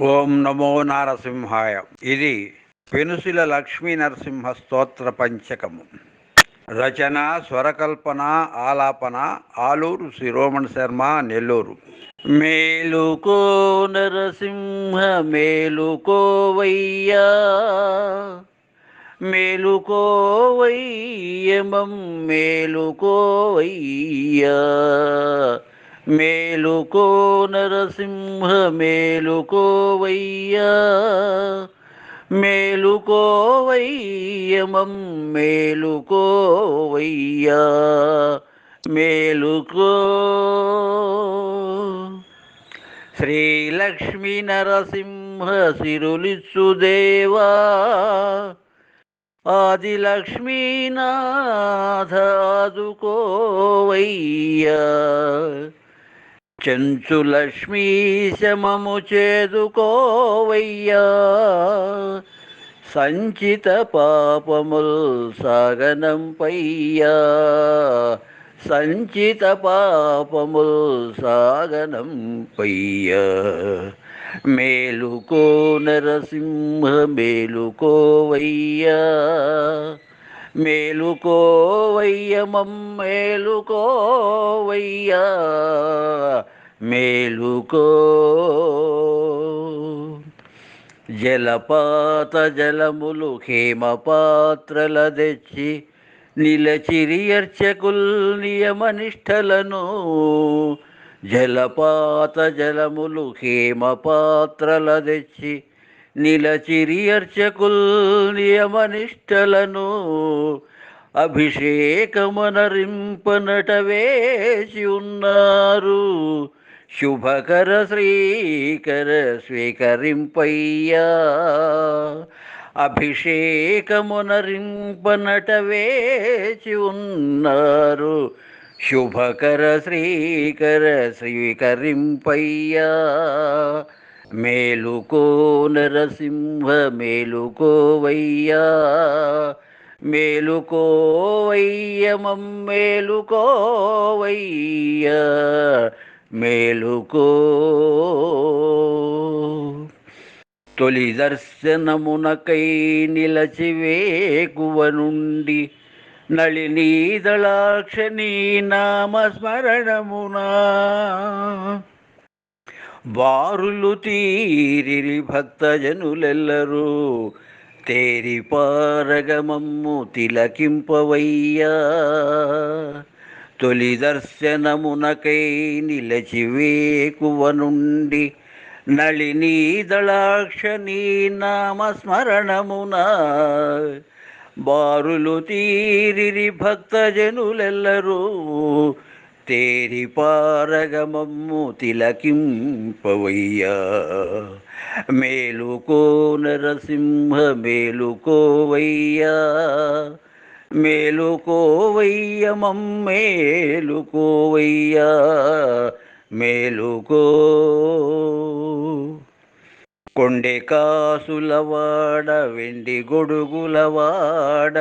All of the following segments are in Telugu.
ఓం నమో నారసింహాయ. ఇది పెనుసిల లక్ష్మీ నరసింహ స్తోత్ర పంచకము. రచన స్వరకల్పన ఆలాపన ఆలూరు శిరోమణి శర్మ నెల్లూరు. మేలుకో నరసింహ మేలుకోవయ్యా మేలుకోవయ్యమం మేలుకోవయ్యా మేలుకో నరసింహ మేలుకోవయ్యా మేలుకోవయ్యమం మేలుకోవయ్యా మేలుకో శ్రీలక్ష్మీ నరసింహ సిరులిచ్చుదేవా ఆదిలక్ష్మీనాథ ఆదుకోవయ్యా చెంచు లక్ష్మీ చేదుకోవయ్యా. సంచిత పాపముల్ సాగనంపయ్యా సంచిత పాపముల్ సాగనంపయ్యా మేలుకో నరసింహ మేలుకోవయ్యా. మేలుకోవయ్యమం మేలుకోవయ్యా మేలుకో. జలపాత జలములు హేమపాత్రల తెచ్చి నిలచిరియర్చకుల్ నియమనిష్టలను. జలపాత జలములు హేమపాత్రల తెచ్చి నిలచిరియర్చకుల్ నియమనిష్టలను అభిషేకమనరింపనట వేసి ఉన్నారు శుభకర శ్రీకర స్వీకరింపయ్యా. అభిషేకమునరింపనట వేచి ఉన్నారు శుభకర శ్రీకర స్వీకరింపయ్యా. మేలుకో నరసింహ మేలుకోవయ్యా. మేలుకోవయ్యమం మేలుకోవయ్యా. మేలుకో. తొలి దర్శనమునకై నిలచి వేకువ నుండి నళినీదళాక్షణీ నామస్మరణమునా. బారులు తీరిరి భక్తజనులెల్లరూ తేరి పారగమమ్ము తిలకింపవయ్యా. తొలి దర్శనమునకై నిలచి వేకువ నుండి నళినీదళాక్షణీ నామస్మరణమున బారులు తీరిరి భక్తజనులెల్లరూ తేరి పారగమమ్ము తిలకింపవయ్యా. మేలుకో నరసింహ మేలుకోవయ్యా. మేలుకోవయ్యమం మేలుకోవయ్యా. మేలుకో. కొండె కాసులవాడ వెండి గొడుగులవాడ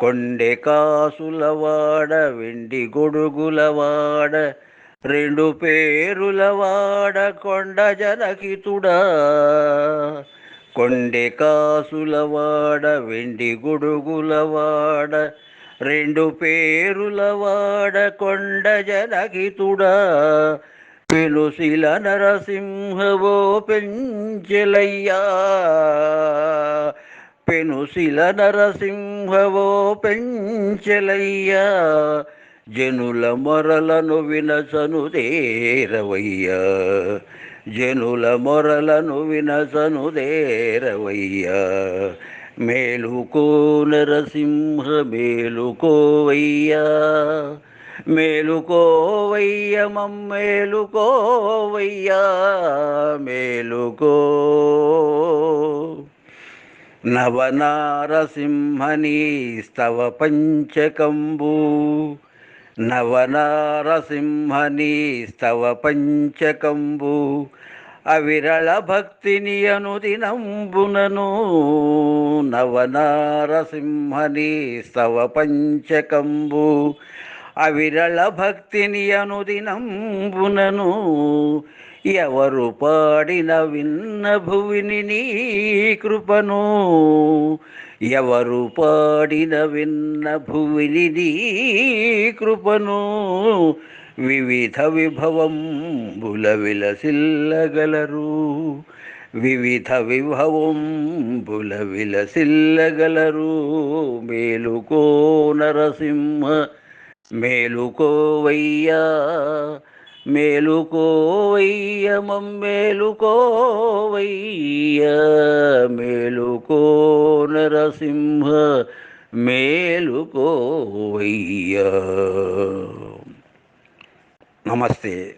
కొండె కాసులవాడ వెండి గొడుగులవాడ రెండు పేరులవాడ కొండ జనకితుడా. కొండె కాసులవాడ వెండి గొడుగులవాడ రెండు పేరులవాడ కొండ జనకితుడా. పెనుసిల నరసింహవో పెంచెలయ్యా. పెనుశిల నరసింహవో పెంచెలయ్యా. జనుల మొరలను వినసను దేరవయ్యా జనుల మొరలను వినసను దేరవయ్యా మేలుకో నరసింహ మేలుకోవయ్యా. మేలుకోవయ్య మమ్మేలుకోవయ్యా మేలుకో నవనారసింహని స్తవ పంచకంబు నవనారసింహని స్తవ పంచకంబు అవిరళ భక్తిని అనుదినంబునను నవనారసింహని స్తవ పంచకంబు అవిరళ భక్తిని అనుదినంబునను ఎవరు పాడిన విన్న భువిని నీ కృపను? ఎవరు పాడిన విన్న భువిని నీ కృపను? వివిధ విభవం బుల విలసిల్లగలరు. వివిధ విభవం బుల విలసిల్లగలరు. మేలుకో నరసింహ మేలుకోవయ్యా మేలుకోవయ్య మమ్మేలుకోవయ్య మేలుకో నరసింహ మేలుకోవయ్య. నమస్తే.